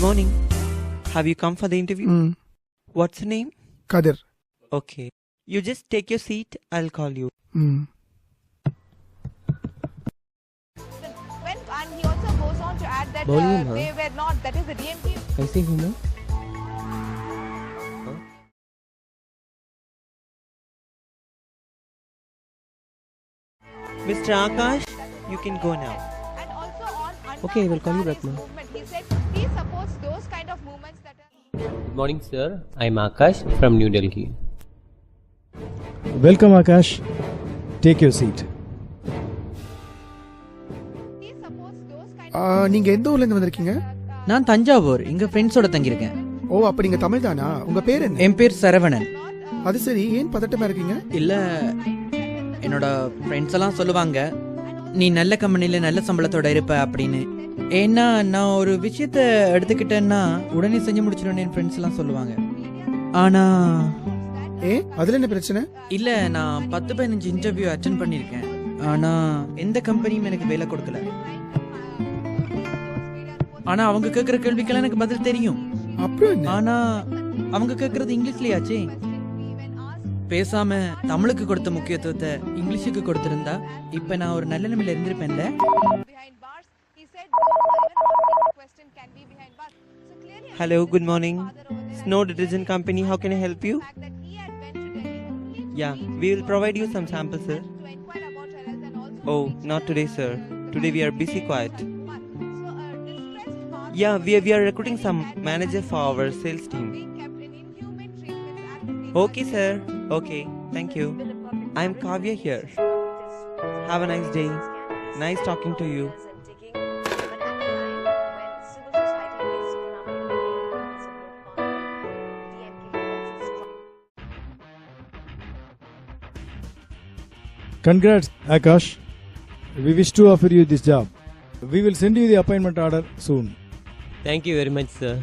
Good morning. Have you come for the interview? Mm. What's your name? Kadir. Okay. You just take your seat, I'll call you. Mm. And that uh, they were not, that is the DMK. I? Mr. Akash, you can go now. Okay, I will call you back now. Supports those kind of movements that are Good morning, sir. I'm Akash from New Delhi. Welcome, Akash. Take your seat. நீங்க எந்த ஊர்ல இருந்து வந்திருக்கீங்க நான் தஞ்சாவூர் இங்க ஃப்ரெண்ட்ஸோட தங்கியிருக்கேன் ஓ அப்ப நீங்க தமிழ் தானா உங்க பேர் என்ன என் பேர் சரவணன் அது சரி ஏன் பதட்டமா இருக்கீங்க இல்ல என்னோட ஃப்ரெண்ட்ஸ் எல்லாம் சொல்லுவாங்க நீ நல்ல கம்பெனில நல்ல சம்பளத்தோட இருப்ப அப்படின்னு. ஏன்னா நான் ஒரு விஷயத்த எடுத்துக்கிட்டேன்னா உடனே செஞ்சு முடிச்சிடுவேன் என் ஃப்ரெண்ட்ஸ் எல்லாம் சொல்லுவாங்க. ஆனா ஏ அதுல என்ன பிரச்சனை? இல்ல நான் பத்து பதினஞ்சு இன்டர்வியூ அட்டன் பண்ணியிருக்கேன். ஆனா எந்த கம்பெனியும் எனக்கு வேலை கொடுக்கல. ஆனா அவங்க கேட்குற கேள்விக்கெல்லாம் எனக்கு பதில் தெரியும். அப்புறம் என்ன? ஆனா அவங்க கேக்குறது இங்கிலீஷ்லயாச்சே. பேசாம தமிழுக்கு கொடுத்த முக்கியத்துவத்தை இங்கிலீஷுக்கு கொடுத்திருந்தா இப்ப நான் ஒரு நல்ல நிலைமையில இருந்திருப்பேன்ல behind bars. He said no even question can be behind bars. So clearly Hello, good morning. father over there Snow Detergent Company, how can I help you? the fact that he had went to Delhi only to Yeah, meet we will Okay, thank you. I'm Kavya here. Have a nice day. Nice talking to you. Congrats, Akash. We wish to offer you this job. We will send you the appointment order soon. Thank you very much, sir.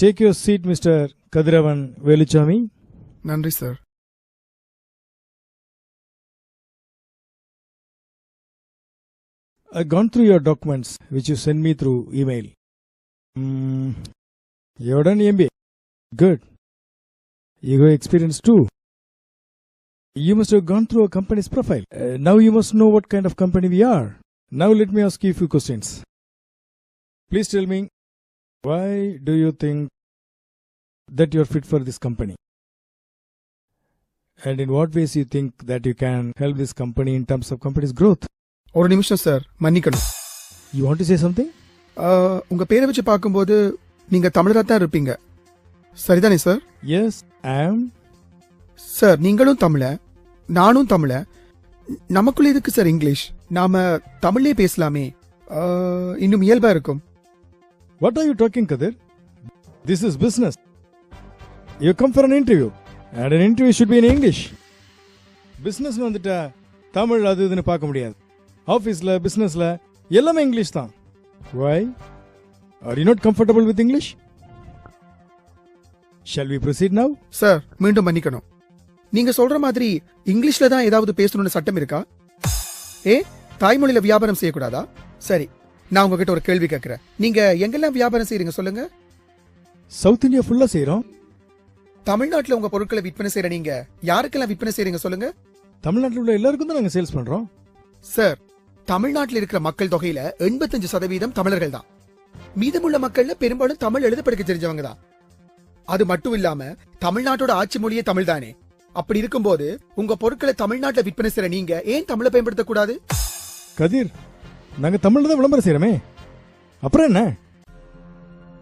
Take your seat, Mr. Kadiravan Velichami. Nandri, sir. I've gone through your documents, which you sent me through email. Mm, You're done MBA. Good. You have experience too. You must have gone through a company's profile. Uh, now you must know what kind of company we are. Now let me ask you a few questions. Please tell me why do you think that you're fit for this company? And in what ways you think that you can help this company in terms of company's growth? ஒரு நிமிஷம் sir மன்னிக்கணும் You want to say something? ஆ, உங்க பேரை வச்சு பார்க்கும்போது நீங்க தமிழரா தான் இருப்பீங்க சரிதானே sir Yes, I am. Sir நீங்களும் தமிழ நானும் தமிழ நமக்குள்ள எதுக்கு சார் இங்கிலீஷ் நாம தமிழ்லே பேசலாமே இன்னும் இயல்பா இருக்கும் What are you talking, Kadir? This is business. You come for an interview, and an interview should be in English. Business வந்துட்டா தமிழ் அது இதுன்னு பார்க்க முடியாது. ஆஃபீஸில் பிஸ்னஸில் எல்லாமே இங்கிலீஷ் தான். Why are you not comfortable with English shall we proceed now sir மீண்டும் மன்னிக்கணும். நீங்க சொல்ற மாதிரி இங்கிலீஷ்ல தான் ஏதாவது பேசணும்னு சட்டம் இருக்கா? ஏ தாய்மொழியில வியாபாரம் செய்யக்கூடாதா? சரி நான் உங்ககிட்ட ஒரு கேள்வி கேட்கிறேன் நீங்க எங்கெல்லாம் வியாபாரம் செய்றீங்க சொல்லுங்க. சவுத் இந்தியா ஃபுல்லாக செய்கிறோம் தமிழ்நாட்டுல உங்க பொருட்களை விற்பனை செய்யற நீங்க யாருக்கெல்லாம் விற்பனை செய்றீங்க சொல்லுங்க. தமிழ்நாட்டில் உள்ள எல்லாருக்கும் தான் நாங்கள் சேல்ஸ் பண்ணுறோம் சார் தமிழ்நாட்டில் இருக்கிற மக்கள் தொகையில எண்பத்தஞ்சு சதவீதம் தமிழர்கள் தான். மீதமுள்ள மக்கள்ல பெரும்பாலும் தமிழ் எழுத படிக்க தெரிஞ்சவங்க தான். அது மட்டும் இல்லாம தமிழ்நாட்டோட ஆட்சி மொழியே தமிழ் தானே. அப்படி இருக்கும்போது உங்க பொருட்களை தமிழ்நாட்டுல விற்பனை செய்யற நீங்க ஏன் தமிழை பயன்படுத்த கூடாது கதிர் நாங்கள் தமிழில் தான் விளம்பரம் செய்கிறோமே அப்புறம் என்ன?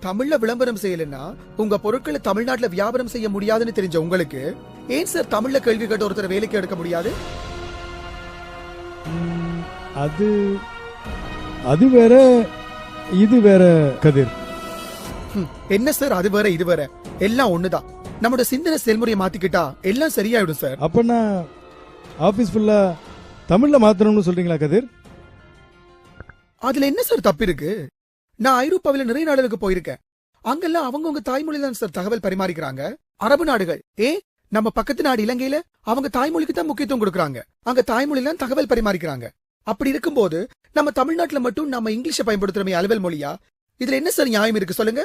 தமிழ்ல விளம்பரம் செய்யலைன்னா உங்க பொருட்களை தமிழ்நாட்டுல வியாபாரம் செய்ய முடியாதுன்னு தெரிஞ்ச உங்களுக்கு ஏன் சார் தமிழ்ல கேள்வி கேட்ட ஒருத்தர் வேலைக்கு எடுக்க முடியாது? அது அது வேற இது வேற கதிர். ஹம், என்ன சார் அது வேற இது வேற? எல்லாம் ஒண்ணுதான். நம்மளோட சிந்தனை செயல்முறையை மாத்திக்கிட்டா எல்லாம் சரியாயிடும் சார். அப்பனா ஆபீஸ் ஃபுல்லா தமிழ்ல மாத்தணும்னு சொல்றீங்களா கதிர்? அதுல என்ன சார் தப்பு இருக்கு? நான் ஐரோப்பாவில நிறைய நாடுகளுக்கு போயிருக்கேன். அங்கெல்லாம் அவங்கவங்க தாய்மொழி தான் சார் தகவல் பரிமாறிக்கிறாங்க. அரபு நாடுகள். ஏ நம்ம பக்கத்து நாடு இலங்கையில அவங்க தாய்மொழிக்கு தான் முக்கியத்துவம் கொடுக்கறாங்க. அங்க தாய்மொழியில தான் தகவல் பரிமாறிக்கிறாங்க. அப்படி இருக்கும்போது நம்ம தமிழ்நாட்டுல மட்டும் நம்ம இங்கிலீஷை பயன்படுத்துறமே அலுவல் மொழியா? இதுல என்ன சார் நியாயம் இருக்கு சொல்லுங்க?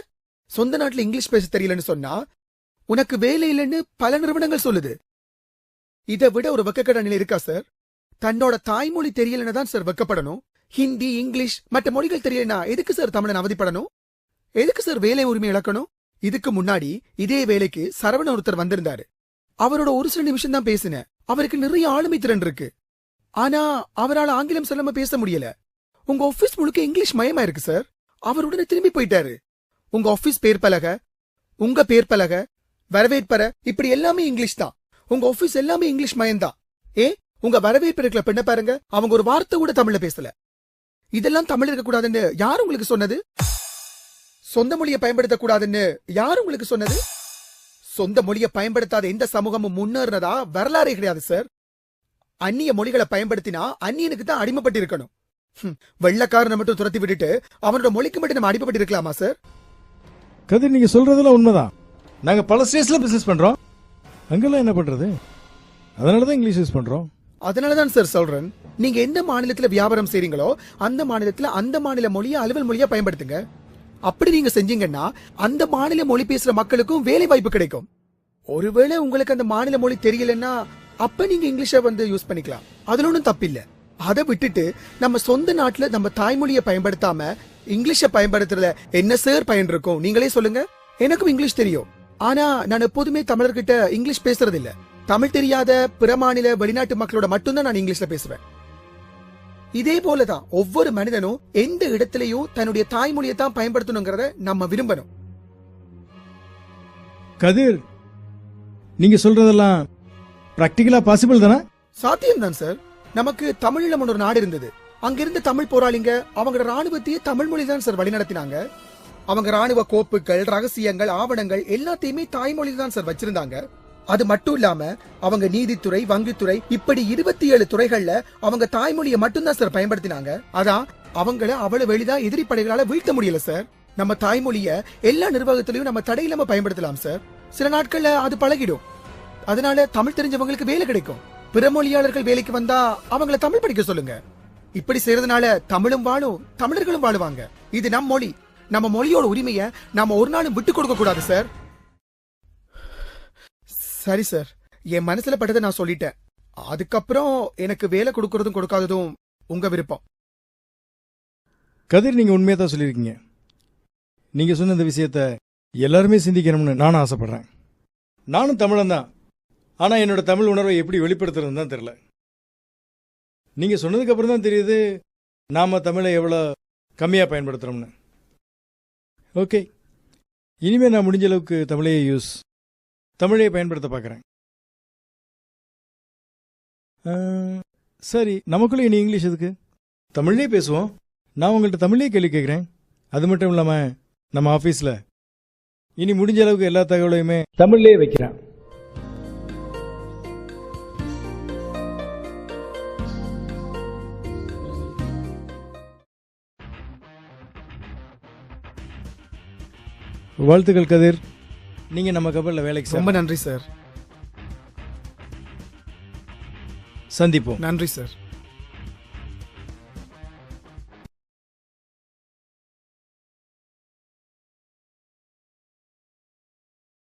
சொந்த நாட்டுல இங்கிலீஷ் பேச தெரியலன்னு சொன்னா உனக்கு வேலை இல்லைன்னு பல நிறுவனங்கள் சொல்லுது. இதை விட ஒரு வெக்கக்கட நிலை இருக்கா சார்? தன்னோட தாய்மொழி தெரியலன்னு தான் சார் வெக்கப்படணும். ஹிந்தி இங்கிலீஷ் மற்ற மொழிகள் தெரியலனா எதுக்கு சார் தமிழன் அவதிப்படணும்? எதுக்கு சார் வேலை உரிமை இழக்கணும்? இதுக்கு முன்னாடி இதே வேலைக்கு சரவண ஒருத்தர் வந்திருந்தாரு. அவரோட ஒரு சில நிமிஷம் தான் பேசினேன். அவருக்கு நிறைய ஆளுமை திறன் இருக்கு. ஆனா அவரால் ஆங்கிலம் சொல்லாம பேச முடியல. உங்க ஆபீஸ் முழுக்க இங்கிலீஷ் மயமா இருக்கு சார். அவர் உடனே திரும்பி போயிட்டாரு. உங்க ஆபீஸ் பேர் பலக உங்க பேர் பலக வரவேற்பற இப்படி எல்லாமே இங்கிலீஷ் தான். உங்க ஆபீஸ் எல்லாமே இங்கிலீஷ் மயம்தான். ஏ உங்க வரவேற்பு இருக்கிற பெண்ணை பாருங்க. அவங்க ஒரு வார்த்தை கூட தமிழ்ல பேசல. இதெல்லாம் தமிழ் இருக்கக்கூடாதுன்னு யார் உங்களுக்கு சொன்னது? சொந்த மொழியை பயன்படுத்தக்கூடாதுன்னு யார் உங்களுக்கு சொன்னது? சொந்த மொழியை பயன்படுத்தாத எந்த சமூகமும் முன்னேறினதா? வரலாறே கிடையாது சார். அந்நிய மொழிகளை பயன்படுத்தினா அந்நியனுக்கு தான் அடிமைப்பட்டு இருக்கணும் வெள்ளைக்காரனை மட்டும் துரத்தி விட்டுட்டு அவனோட மொழிக்கு மட்டும் நம்ம அடிமைப்பட்டு இருக்கலாமா சார்? கதிர் நீங்க சொல்றதெல்லாம் உண்மைதான். நாங்க பல ஸ்டேட்ஸ்ல பிசினஸ் பண்றோம். அங்கெல்லாம் என்ன பண்றது? அதனாலதான் இங்கிலீஷ் யூஸ் பண்றோம். அதனாலதான் சார் சொல்றேன். நீங்க எந்த மாநிலத்துல வியாபாரம் செய்றீங்களோ அந்த மாநிலத்துல அந்த மாநில மொழியை அலுவல் மொழியா பயன்படுத்துங்க. அப்படி நீங்க செஞ்சீங்கன்னா அந்த மாநில மொழி பேசுற மக்களுக்கும் வேலை வாய்ப்பு கிடைக்கும். ஒருவேளை உங்களுக்கு அந்த மாநில மொழி தெரியலன்னா அப்ப நீங்க இங்கிலீஷை வந்து யூஸ் பண்ணிக்கலாம். அதுல ஒன்றும் தப்பில்ல. அதை விட்டுட்டு நம்ம சொந்த நாட்டுல நம்ம தாய்மொழியை பயன்படுத்தாம இங்கிலீஷை பயன்படுத்துறதுல என்ன சார் பயன் இருக்கும்? நீங்களே சொல்லுங்க. எனக்கும் இங்கிலீஷ் தெரியும். ஆனா நான் எப்போதுமே தமிழர்கிட்ட இங்கிலீஷ் பேசுறது இல்லை தமிழ் தெரியாத பிற மாநில வெளிநாட்டு மக்களோட மட்டும்தான் நான் இங்கிலீஷ்ல பேசுவேன். இதே போலதான் ஒவ்வொரு மனிதனும் எந்த இடத்திலையும் தன்னுடைய தாய்மொழியை தான் பயன்படுத்தணுங்கிறத நம்ம விரும்பணும். கதிர் நீங்க சொல்றதெல்லாம் பிராக்டிக்கலா பாசிபிள் தானே? சாத்தியம் தான் சார் நமக்கு தமிழீழம் ஒரு நாடு இருந்தது. அங்கிருந்த தமிழ் போராளிங்க அவங்களோட ராணுவத்தையே தமிழ் மொழி தான் சார் வழிநடத்தினாங்க. அவங்க ராணுவ கோப்புகள் ரகசியங்கள் ஆவணங்கள் எல்லாத்தையுமே தாய்மொழி தான் சார் வச்சிருந்தாங்க. அது மட்டும் இல்லாம அவங்க நீதித்துறை வங்கித்துறை இப்படி இருபத்தி ஏழு துறைகள்ல அவங்க தாய்மொழியை மட்டும்தான் சார் பயன்படுத்தினாங்க. அதான் அவங்கள அவ்வளவு எளிதா எதிரி படைகளால வீழ்த்த முடியல சார் நம்ம தாய்மொழிய எல்லா நிர்வாகத்திலையும் நம்ம தடையில்லாம பயன்படுத்தலாம் சார் சில நாட்கள்ல அது பழகிடும். அதனால தமிழ் தெரிஞ்சவங்களுக்கு வேலை கிடைக்கும். பிற மொழியாளர்கள் வேலைக்கு வந்தா அவங்கள தமிழ் படிக்க சொல்லுங்க. இப்படி செய்யறதுனால தமிழும் வாழும் தமிழர்களும் வாழுவாங்க. இது நம் மொழி. நம்ம மொழியோட உரிமையை நாம ஒரு நாளும் விட்டு கொடுக்க கூடாது சார் சரி சார். என் மனசுல பட்டதை நான் சொல்லிட்டேன். அதுக்கப்புறம் எனக்கு வேலை கொடுக்கறதும் கொடுக்காததும் உங்க விருப்பம். கதிர் நீங்க உண்மையா தான் சொல்லியிருக்கீங்க. நீங்க சொன்ன இந்த விஷயத்த எல்லாருமே சிந்திக்கணும்னு நானும் ஆசைப்படுறேன். நானும் தமிழன் தான். ஆனா என்னோட தமிழ் உணர்வை எப்படி வெளிப்படுத்துறதுன்னு தான் தெரியல. நீங்க சொன்னதுக்கு அப்புறம் தான் தெரியுது நாம தமிழை எவ்வளோ கம்மியாக பயன்படுத்துறோம்னு. ஓகே. இனிமே நான் முடிஞ்ச அளவுக்கு தமிழையே யூஸ் தமிழையே பயன்படுத்த பார்க்கறேன். சரி நமக்குள்ள இனி இங்கிலீஷ் எதுக்கு? தமிழ்லயே பேசுவோம். நான் உங்கள்கிட்ட தமிழ்லயே கேள்வி கேட்குறேன். அது மட்டும் இல்லாம நம்ம ஆபீஸ்ல இனி முடிஞ்ச அளவுக்கு எல்லா தகவலையுமே தமிழ்லயே வைக்கிறேன். வாழ்த்துக்கள் கதிர். நீங்க நம்ம கப்பல்ல வேலைக்கு ரொம்ப. நன்றி சார். சந்திப்போம். நன்றி சார்.